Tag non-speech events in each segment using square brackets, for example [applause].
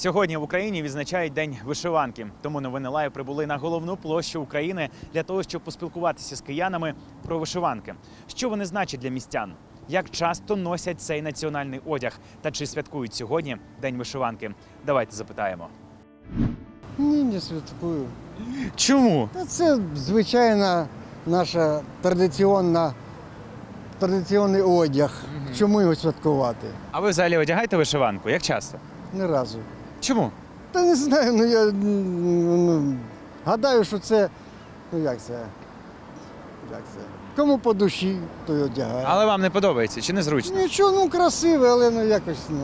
Сьогодні в Україні відзначають День вишиванки. Тому новини Лайв прибули на головну площу України для того, щоб поспілкуватися з киянами про вишиванки. Що вони значать для містян? Як часто носять цей національний одяг та чи святкують сьогодні День вишиванки? Давайте запитаємо. Ні, не святкую. Чому? Та це звичайна наша традиційна традиційний одяг. Чому його святкувати? А ви взагалі одягаєте вишиванку? Як часто? Ні разу. Чому? Та не знаю, ну я ну, гадаю, що це. Ну як це? Як це? Кому по душі, той одягає. Але вам не подобається чи незручно? Нічого, ну красиве, але ну якось ну,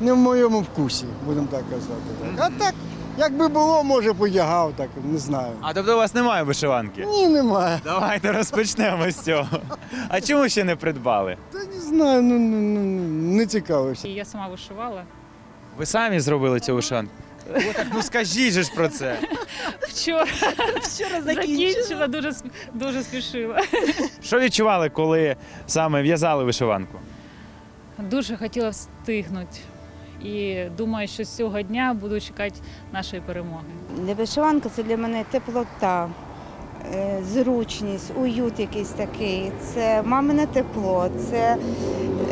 не в моєму вкусі, будемо так казати. Так. А так, якби було, може б одягав, так, не знаю. А тобто у вас немає вишиванки? Ні, немає. Давайте розпочнемо з цього. А чому ще не придбали? Та не знаю, ну, ну, ну не цікавився. Я сама вишивала. Ви самі зробили цю вишиванку? О, так ну скажіть же ж про це. Вчора, Вчора закінчила, дуже, сп- дуже спішила. Що відчували, коли саме в'язали вишиванку? Дуже хотіла встигнути. І думаю, що з цього дня буду чекати нашої перемоги. Для вишиванка це для мене теплота, е, зручність, уют якийсь такий. Це мамине тепло, це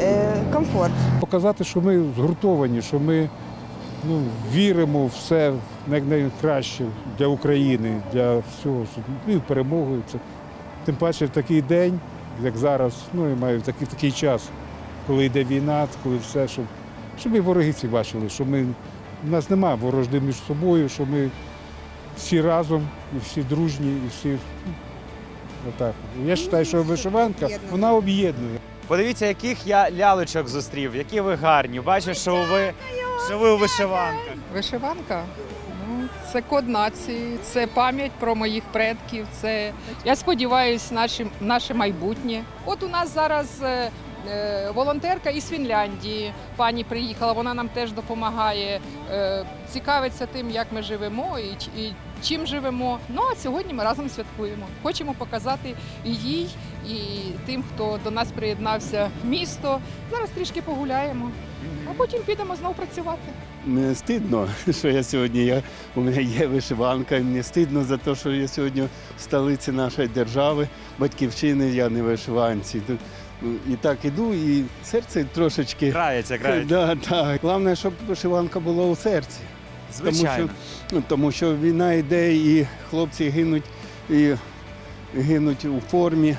е, комфорт. Показати, що ми згуртовані, що ми ну, віримо в все найкраще для України, для всього ну, і в перемогу. Це. Тим паче в такий день, як зараз, ну і маю в такий, такий час, коли йде війна, коли все, щоб, щоб і вороги всі бачили, що ми, у нас немає ворожди між собою, що ми всі разом, і всі дружні, і всі. ну, Отак. Я вважаю, що вишиванка вона об'єднує. Подивіться, яких я лялечок зустрів, які ви гарні. Бачу, що ви, що ви у вишиванках. Вишиванка ну, це код нації, це пам'ять про моїх предків. Це я сподіваюся, наше, наше майбутнє. От у нас зараз е, е, волонтерка із Фінляндії. Пані приїхала, вона нам теж допомагає. Е, цікавиться тим, як ми живемо і, і чим живемо. Ну а сьогодні ми разом святкуємо. Хочемо показати їй, і тим, хто до нас приєднався в місто. Зараз трішки погуляємо, а потім підемо знову працювати. Мені стидно, [laughs] що я сьогодні. Я, у мене є вишиванка. і Мені стидно за те, що я сьогодні в столиці нашої держави, батьківщини, я не вишиванці. Ну, І так іду, і серце трошечки. Грається, [laughs] грається. Да, так. Головне, щоб вишиванка була у серці. Звичайно. Тому що, ну, тому що війна йде, і хлопці гинуть, і гинуть у формі.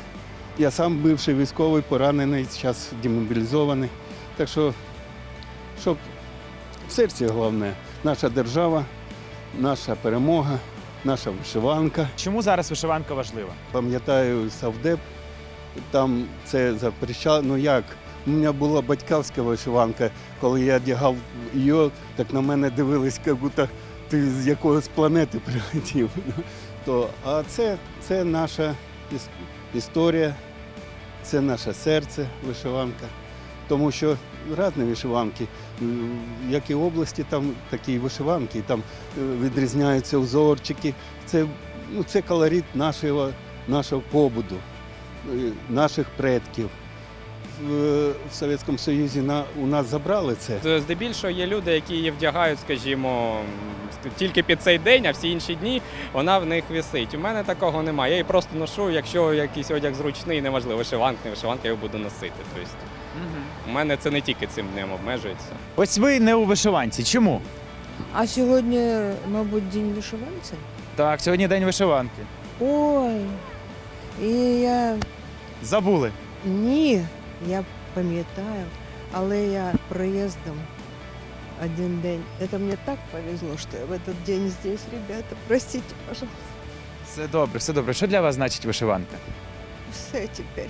Я сам бивший військовий, поранений, зараз демобілізований. Так що, щоб в серці головне, наша держава, наша перемога, наша вишиванка. Чому зараз вишиванка важлива? Пам'ятаю Савдеп, там це запрещало. Ну як? У мене була батьківська вишиванка, коли я одягав її, так на мене дивились, як будто ти з якоїсь планети [laughs] прилетів. То, а це, це наша історія, це наше серце, вишиванка. Тому що різні вишиванки, як і області, там такі вишиванки, там е, відрізняються узорчики. Це, ну, це колорит нашого, нашого побуду, е, наших предків. В, в Совєтському Союзі на, у нас забрали це. Здебільшого є люди, які її вдягають, скажімо, тільки під цей день, а всі інші дні вона в них висить. У мене такого немає. Я її просто ношу, якщо якийсь одяг зручний, неважливо, вишиванка, не вишиванка, я його буду носити. Тобто, у мене це не тільки цим днем обмежується. Ось ви не у вишиванці. Чому? А сьогодні, мабуть, день вишиванця? Так, сьогодні день вишиванки. Ой, і я Забули. ні, я пам'ятаю, але я проїздом один день. Это мне так повезло, что я в этот день здесь, ребята. Простите, пожалуйста. Все добре, все добре. Що для вас значить вишиванка? Все теперь.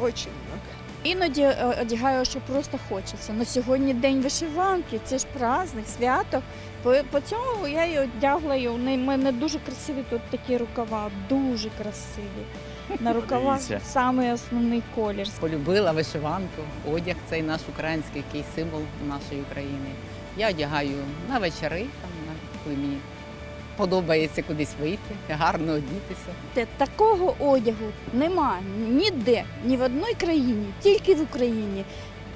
Очень много. Іноді е, одягаю, що просто хочеться. Ну сьогодні день вишиванки, це ж праздник, свято. По, по цьому я і одягла у мене дуже красиві тут такі рукава, дуже красиві. На рукавах Подивіться. самий основний колір. Полюбила вишиванку, одяг цей наш український, який символ нашої України. Я одягаю на вечори, там, на коли мені подобається кудись вийти, гарно одітися. Те- Такого одягу нема ніде, ні в одній країні, тільки в Україні.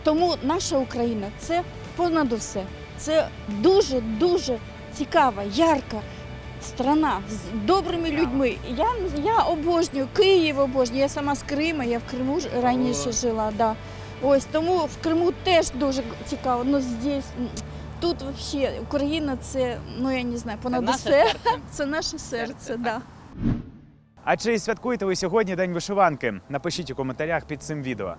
Тому наша Україна це понад усе. Це дуже дуже цікава, ярка страна з добрими людьми. Я, я обожнюю Київ, обожнюю. Я сама з Криму, я в Криму ж раніше жила. Да. Ось тому в Криму теж дуже цікаво. Ну здесь тут взагалі Україна це ну я не знаю, понад усе. серце. [laughs] Це наше серце, да. А чи святкуєте ви сьогодні День вишиванки? Напишіть у коментарях під цим відео.